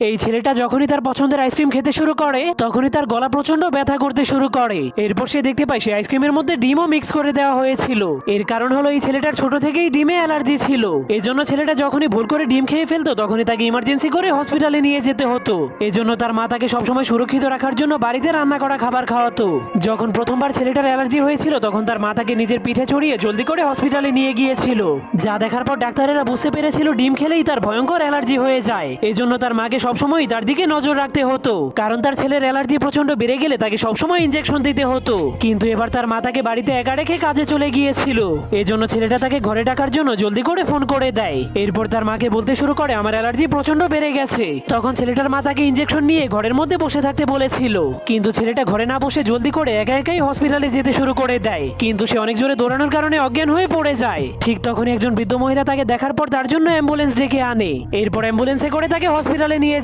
এই ছেলেটা যখনই তার পছন্দের আইসক্রিম খেতে শুরু করে, তখনই তার গলা প্রচণ্ড ব্যথা করতে শুরু করে। এরপর সে দেখতে পায়, সে আইসক্রিমের মধ্যে ডিমও মিক্স করে দেওয়া হয়েছিল। এর কারণ হলো, এই ছেলেটার ছোট থেকেই ডিমে অ্যালার্জি ছিল। এজন্য ছেলেটা যখনই ভুল করে ডিম খেয়ে ফেলতো, তখনই তাকে ইমার্জেন্সি করে হসপিটালে নিয়ে যেতে হতো। এজন্য তার মা তাকে সবসময় সুরক্ষিত রাখার জন্য বাড়িতে রান্না করা খাবার খাওয়াতো। যখন প্রথমবার ছেলেটার অ্যালার্জি হয়েছিল, তখন তার মা তাকে নিজের পিঠে চড়িয়ে জলদি করে হসপিটালে নিয়ে গিয়েছিল। যা দেখার পর ডাক্তারেরা বুঝতে পেরেছিল, ডিম খেলেই তার ভয়ঙ্কর অ্যালার্জি হয়ে যায়। এজন্য তার মাকে সবসময় তার দিকে নজর রাখতে হতো। কারণ তার ছেলের অ্যালার্জি প্রচণ্ড বেড়ে গেলে তাকে সবসময় ইনজেকশন দিতে হতো। কিন্তু এবার তার মা তাকে বাড়িতে একা রেখে কাজে চলে গিয়েছিল। এজন্য ছেলেটা তাকে ঘরে ডাকার জন্য জলদি করে ফোন করে দেয়। এরপর তার মাকে বলতে শুরু করে, আমার অ্যালার্জি প্রচণ্ড বেড়ে গেছে। তখন ছেলেটার মা তাকে ইনজেকশন নিয়ে ঘরের মধ্যে বসে থাকতে বলেছিল। কিন্তু ছেলেটা ঘরে না বসে জলদি করে একা একাই হসপিটালে যেতে শুরু করে দেয়। কিন্তু সে অনেক জোরে দৌড়ানোর কারণে অজ্ঞান হয়ে পড়ে যায়। ঠিক তখনই একজন বৃদ্ধ মহিলা তাকে দেখার পর তার জন্য অ্যাম্বুলেন্স ডেকে আনে। এরপর অ্যাম্বুলেন্সে করে তাকে হসপিটালে নিয়ে